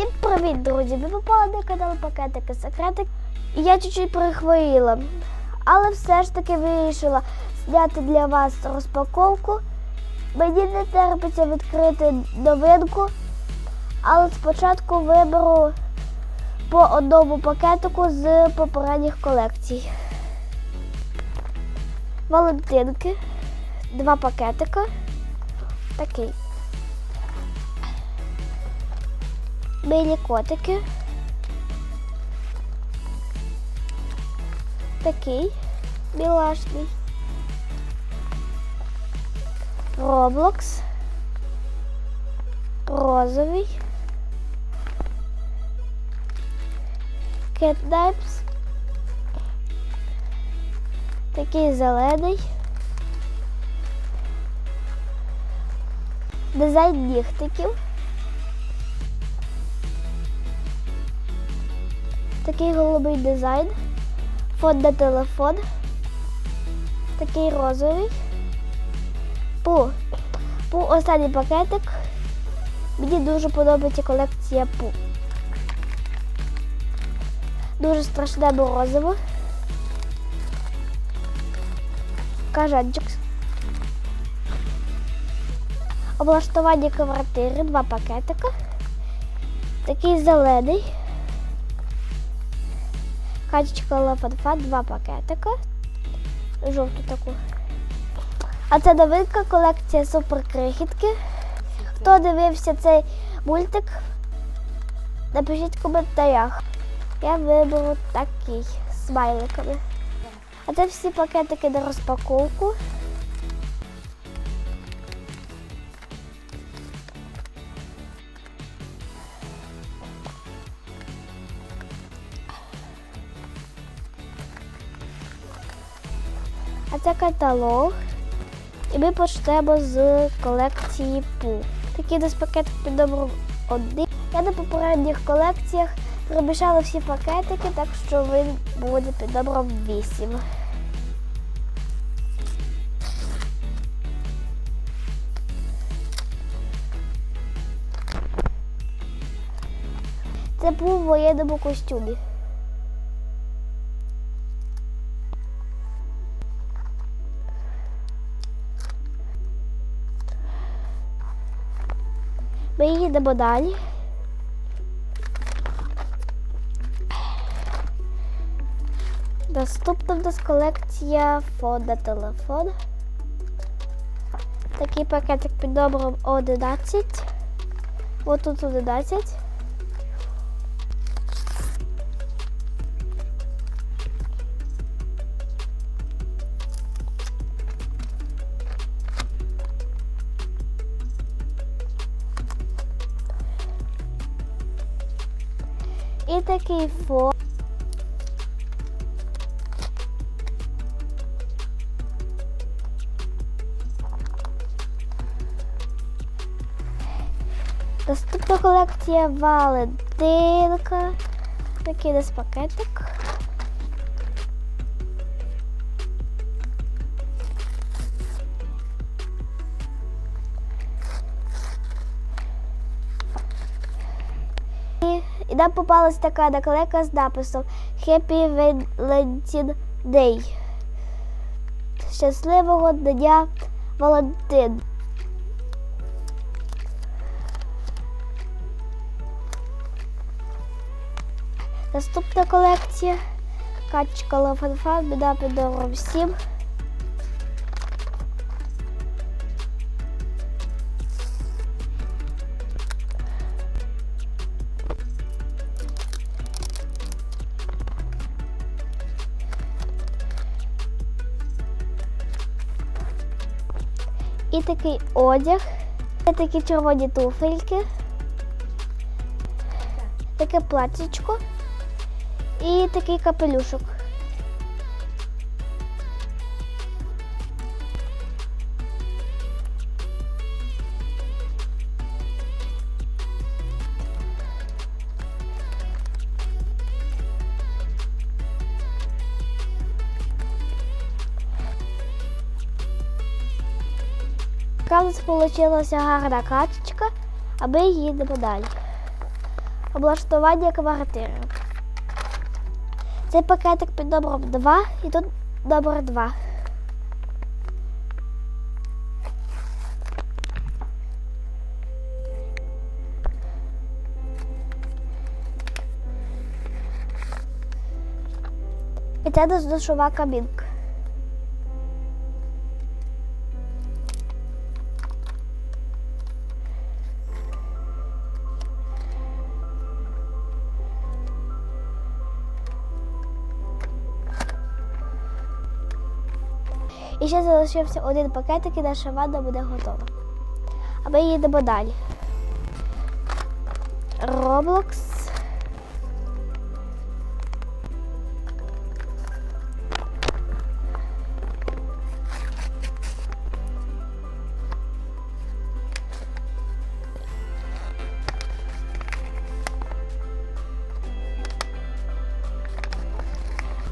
Всім привіт, друзі! Ви попали на канал Пакетики Секретик. І я чуть-чуть прихворіла, але все ж таки вирішила зняти для вас розпаковку. Мені не терпиться відкрити новинку, але спочатку виберу по одному пакетику з попередніх колекцій. Валентинки, два пакетика. Такий. Білі котики. Такий білашний. Роблокс. Розовий. Кетнайпс. Такий зелений. Дизайн нігтиків. Такий голубий дизайн. На телефон. Такий розовий. Пу. Пу останній пакетик. Мені дуже подобається колекція Пу. Дуже страшне морозиво. Кажанчик. Облаштування квартири, два пакетика. Такий зелений. Качечка лафанфа, два пакетика. Жовту таку. А це новинка колекція суперкрихітки. Хто дивився цей мультик, напишіть в коментарях. Я виберу такий смайликами. А це всі пакетики на розпаковку. Це каталог. І ми почнемо з колекції Пу. Такий десь пакетик під один. Я на попередніх колекціях промішала всі пакетики, так що він буде під номером 8. Це був в воєнному костюмі. Ми їдемо далі. Наступна в нас колекція фон на телефон. Такий пакетик під номером 11. Ось тут 11. І такий фон. Наступна колекція Валентинка. Такий десь пакетик. І попалась така наклейка з написом Happy Valentine Day. Щасливого дня Валентин. Наступна колекція Качка Лафанфан, біда під номером І такий одяг, Це такі червоні туфельки, таке платічко і такий капелюшок. Така в нас вийшла гарна качечка, а ми їдемо далі. облаштування квартири. Цей пакетик під номером 2 і тут номер 2. І це душова кабінка. І ще залишився один пакетик і наша ванна буде готова. А ми їдемо далі. Roblox.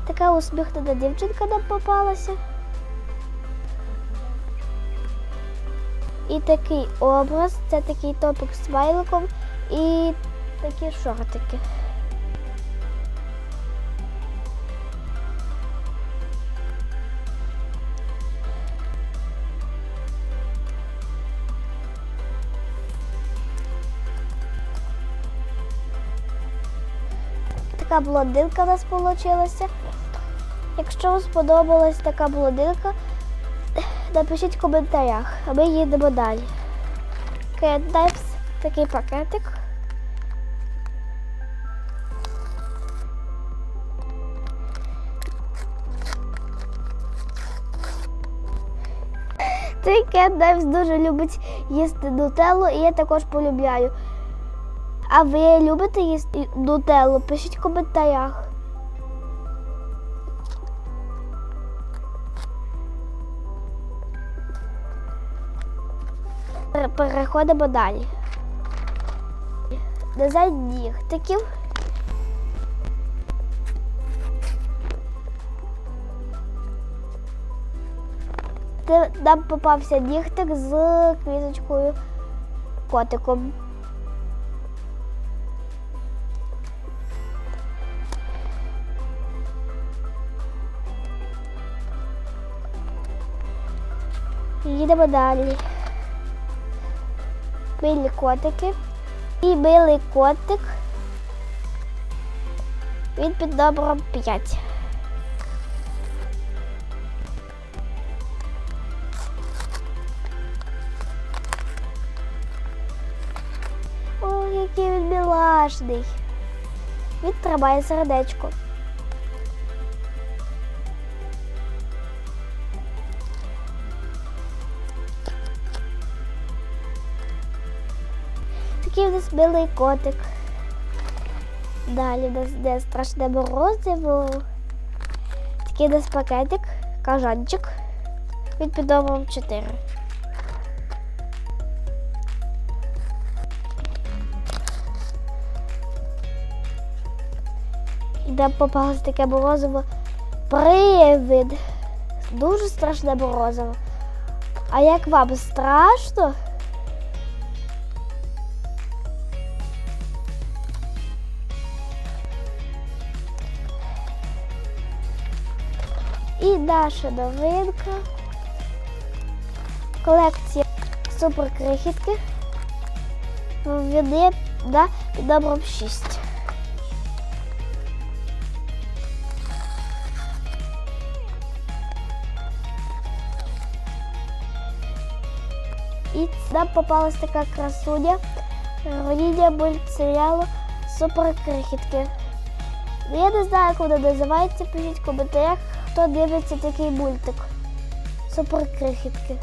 Така усміхнена дівчинка нам попалася. І такий образ, це такий топик з смайликом і такі шортики. Така блондинка у нас вийшла. Якщо вам сподобалась така блондинка, напишіть в коментарях, а ми їдемо далі. Кендайпс, такий пакетик. Цей Кендайпс дуже любить їсти нутеллу, і я також полюбляю. А ви любите їсти нутеллу? Пишіть в коментарях. Переходимо далі. Дизайн нігтиків. Нам попався нігтик з квіточкою котиком. Їдемо далі. Білі котики. І білий котик. Він під номером 5. Ой, який він мілашний. Він тримає сердечко. Нас білий котик. Далі нас йде страшне морозиво. Такий нас пакетик, кажанчик. Від під номером 4. І нам попалось таке морозиво. Привид. Дуже страшне морозиво. А як вам страшно? І наша новинка. Колекція суперкрихітки. Вони на під номером 6. І нам попалась така красуня. Героїня мультсеріалу Суперкрихітки. Я не знаю, як вона називається, пишіть в коментарях, хто дивиться такий мультик. Суперкрихітки.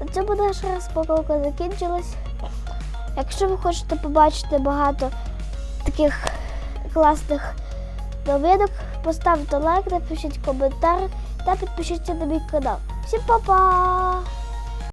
На цьому наша розпаковка закінчилась. Якщо ви хочете побачити багато таких класних новинок, поставте лайк, напишіть коментар та підпишіться на мій канал. Всім па-па!